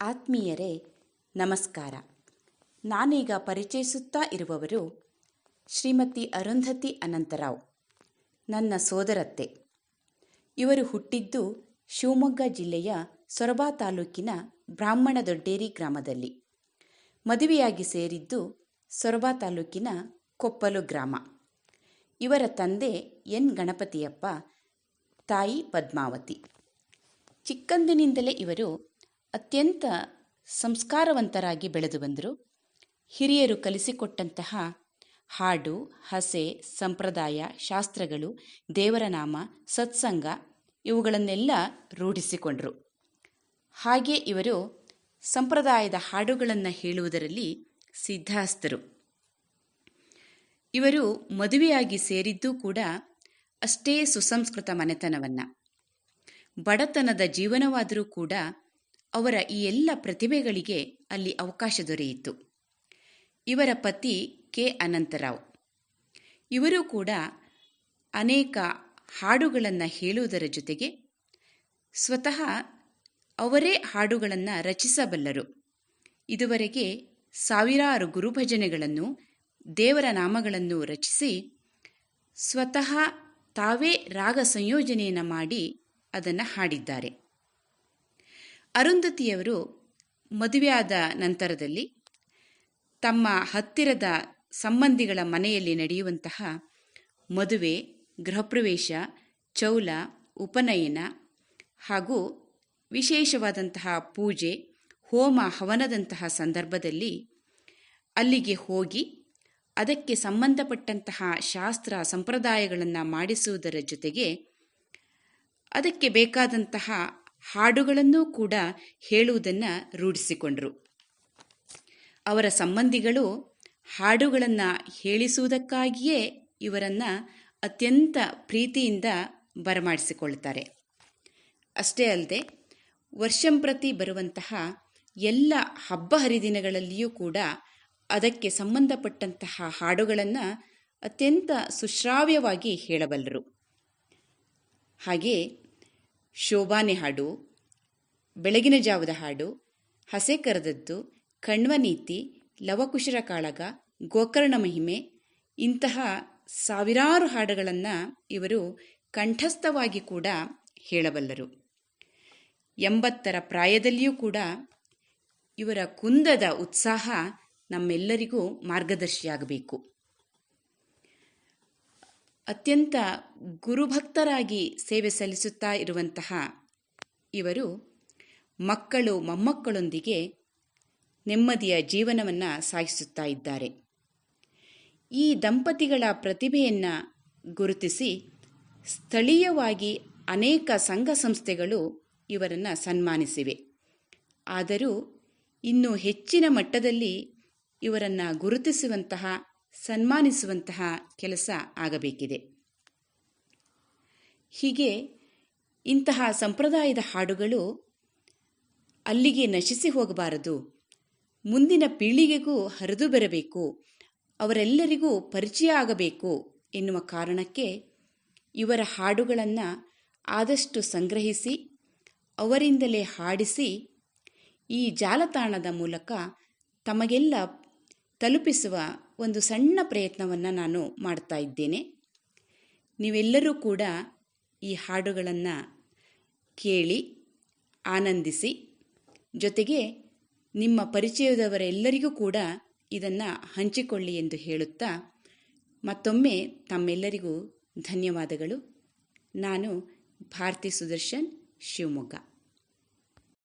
ಆತ್ಮೀಯರೇ, ನಮಸ್ಕಾರ. ನಾನೀಗ ಪರಿಚಯಿಸುತ್ತಾ ಇರುವವರು ಶ್ರೀಮತಿ ಅರುಂಧತಿ ಅನಂತರಾವ್, ನನ್ನ ಸೋದರತ್ತೆ. ಇವರು ಹುಟ್ಟಿದ್ದು ಶಿವಮೊಗ್ಗ ಜಿಲ್ಲೆಯ ಸೊರಬ ತಾಲೂಕಿನ ಬ್ರಾಹ್ಮಣ ದೊಡ್ಡೇರಿ ಗ್ರಾಮದಲ್ಲಿ. ಮದುವೆಯಾಗಿ ಸೇರಿದ್ದು ಸೊರಬ ತಾಲೂಕಿನ ಕೊಪ್ಪಲು ಗ್ರಾಮ. ಇವರ ತಂದೆ ಎನ್. ಗಣಪತಿಯಪ್ಪ, ತಾಯಿ ಪದ್ಮಾವತಿ. ಚಿಕ್ಕಂದಿನಿಂದಲೇ ಇವರು ಅತ್ಯಂತ ಸಂಸ್ಕಾರವಂತರಾಗಿ ಬೆಳೆದು ಬಂದರು. ಹಿರಿಯರು ಕಲಿಸಿಕೊಟ್ಟಂತಹ ಹಾಡು, ಹಸೆ, ಸಂಪ್ರದಾಯ, ಶಾಸ್ತ್ರಗಳು ದೇವರ ನಾಮ ಸತ್ಸಂಗ ಇವುಗಳನ್ನೆಲ್ಲ ರೂಢಿಸಿಕೊಂಡರು. ಹಾಗೆ ಇವರು ಸಂಪ್ರದಾಯದ ಹಾಡುಗಳನ್ನು ಹೇಳುವುದರಲ್ಲಿ ಸಿದ್ಧಾಸ್ತರು ಇವರು ಮದುವೆಯಾಗಿ ಸೇರಿದ್ದು ಕೂಡ ಅಷ್ಟೇ ಸುಸಂಸ್ಕೃತ ಮನೆತನವನ್ನು. ಬಡತನದ ಜೀವನವಾದರೂ ಕೂಡ ಅವರ ಈ ಎಲ್ಲ ಪ್ರತಿಭೆಗಳಿಗೆ ಅಲ್ಲಿ ಅವಕಾಶ ದೊರೆಯಿತು. ಇವರ ಪತಿ ಕೆ. ಅನಂತರಾವ್. ಇವರು ಕೂಡ ಅನೇಕ ಹಾಡುಗಳನ್ನು ಹೇಳುವುದರ ಜೊತೆಗೆ ಸ್ವತಃ ಅವರೇ ಹಾಡುಗಳನ್ನು ರಚಿಸಬಲ್ಲರು. ಇದುವರೆಗೆ ಸಾವಿರಾರು ಗುರುಭಜನೆಗಳನ್ನು, ದೇವರ ನಾಮಗಳನ್ನು ರಚಿಸಿ ಸ್ವತಃ ತಾವೇ ರಾಗ ಸಂಯೋಜನೆಯನ್ನು ಮಾಡಿ ಅದನ್ನು ಹಾಡಿದ್ದಾರೆ. ಅರುಂಧತಿಯವರು ಮದುವೆಯಾದ ನಂತರದಲ್ಲಿ ತಮ್ಮ ಹತ್ತಿರದ ಸಂಬಂಧಿಗಳ ಮನೆಯಲ್ಲಿ ನಡೆಯುವಂತಹ ಮದುವೆ, ಗೃಹಪ್ರವೇಶ, ಚೌಲ, ಉಪನಯನ ಹಾಗೂ ವಿಶೇಷವಾದಂತಹ ಪೂಜೆ, ಹೋಮ ಹವನದಂತಹ ಸಂದರ್ಭದಲ್ಲಿ ಅಲ್ಲಿಗೆ ಹೋಗಿ ಅದಕ್ಕೆ ಸಂಬಂಧಪಟ್ಟಂತಹ ಶಾಸ್ತ್ರ ಸಂಪ್ರದಾಯಗಳನ್ನು ಮಾಡಿಸುವುದರ ಜೊತೆಗೆ ಅದಕ್ಕೆ ಬೇಕಾದಂತಹ ಹಾಡುಗಳನ್ನೂ ಕೂಡ ಹೇಳುವುದನ್ನು ರೂಢಿಸಿಕೊಂಡರು. ಅವರ ಸಂಬಂಧಿಗಳು ಹಾಡುಗಳನ್ನು ಹೇಳಿಸುವುದಕ್ಕಾಗಿಯೇ ಇವರನ್ನು ಅತ್ಯಂತ ಪ್ರೀತಿಯಿಂದ ಬರಮಾಡಿಸಿಕೊಳ್ತಾರೆ ಅಷ್ಟೇ ಅಲ್ಲದೆ ವರ್ಷಂಪ್ರತಿ ಬರುವಂತಹ ಎಲ್ಲ ಹಬ್ಬ ಹರಿದಿನಗಳಲ್ಲಿಯೂ ಕೂಡ ಅದಕ್ಕೆ ಸಂಬಂಧಪಟ್ಟಂತಹ ಹಾಡುಗಳನ್ನು ಅತ್ಯಂತ ಸುಶ್ರಾವ್ಯವಾಗಿ ಹೇಳಬಲ್ಲರು. ಹಾಗೆ ಶೋಭಾನೆ ಹಾಡು, ಬೆಳಗಿನ ಜಾವದ ಹಾಡು, ಹಸೆ ಕರೆದದ್ದು ಕಣ್ವನೀತಿ ಲವಕುಶರ ಕಾಳಗ, ಗೋಕರ್ಣ ಮಹಿಮೆ, ಇಂತಹ ಸಾವಿರಾರು ಹಾಡುಗಳನ್ನು ಇವರು ಕಂಠಸ್ಥವಾಗಿ ಕೂಡ ಹೇಳಬಲ್ಲರು. ಎಂಬತ್ತರ ಪ್ರಾಯದಲ್ಲಿಯೂ ಕೂಡ ಇವರ ಕುಂದದ ಉತ್ಸಾಹ ನಮ್ಮೆಲ್ಲರಿಗೂ ಮಾರ್ಗದರ್ಶಿಯಾಗಬೇಕು. ಅತ್ಯಂತ ಗುರುಭಕ್ತರಾಗಿ ಸೇವೆ ಸಲ್ಲಿಸುತ್ತಾ ಇರುವಂತಹ ಇವರು ಮಕ್ಕಳು ಮೊಮ್ಮಕ್ಕಳೊಂದಿಗೆ ನೆಮ್ಮದಿಯ ಜೀವನವನ್ನು ಸಾಗಿಸುತ್ತಾ ಇದ್ದಾರೆ. ಈ ದಂಪತಿಗಳ ಪ್ರತಿಭೆಯನ್ನು ಗುರುತಿಸಿ ಸ್ಥಳೀಯವಾಗಿ ಅನೇಕ ಸಂಘ ಸಂಸ್ಥೆಗಳು ಇವರನ್ನು ಸನ್ಮಾನಿಸಿವೆ. ಆದರೂ ಇನ್ನೂ ಹೆಚ್ಚಿನ ಮಟ್ಟದಲ್ಲಿ ಇವರನ್ನು ಗುರುತಿಸುವಂತಹ ಸನ್ಮಾನಿಸುವಂತಹ ಕೆಲಸ ಆಗಬೇಕಿದೆ. ಹೀಗೆ ಇಂತಹ ಸಂಪ್ರದಾಯದ ಹಾಡುಗಳು ಅಲ್ಲಿಗೆ ನಶಿಸಿ ಹೋಗಬಾರದು. ಮುಂದಿನ ಪೀಳಿಗೆಗೂ ಹರಿದು ಬರಬೇಕು. ಅವರೆಲ್ಲರಿಗೂ ಪರಿಚಯ ಆಗಬೇಕು ಎನ್ನುವ ಕಾರಣಕ್ಕೆ ಇವರ ಹಾಡುಗಳನ್ನು ಆದಷ್ಟು ಸಂಗ್ರಹಿಸಿ, ಅವರಿಂದಲೇ ಹಾಡಿಸಿ, ಈ ಜಾಲತಾಣದ ಮೂಲಕ ತಮಗೆಲ್ಲ ತಲುಪಿಸುವ ಒಂದು ಸಣ್ಣ ಪ್ರಯತ್ನವನ್ನು ನಾನು ಮಾಡ್ತಾ ಇದ್ದೇನೆ. ನೀವೆಲ್ಲರೂ ಕೂಡ ಈ ಹಾಡುಗಳನ್ನು ಕೇಳಿ, ಆನಂದಿಸಿ, ಜೊತೆಗೆ ನಿಮ್ಮ ಪರಿಚಯದವರೆಲ್ಲರಿಗೂ ಕೂಡ ಇದನ್ನು ಹಂಚಿಕೊಳ್ಳಿ ಎಂದು ಹೇಳುತ್ತಾ ಮತ್ತೊಮ್ಮೆ ತಮ್ಮೆಲ್ಲರಿಗೂ ಧನ್ಯವಾದಗಳು. ನಾನು ಭಾರತಿ ಸುದರ್ಶನ್, ಶಿವಮೊಗ್ಗ.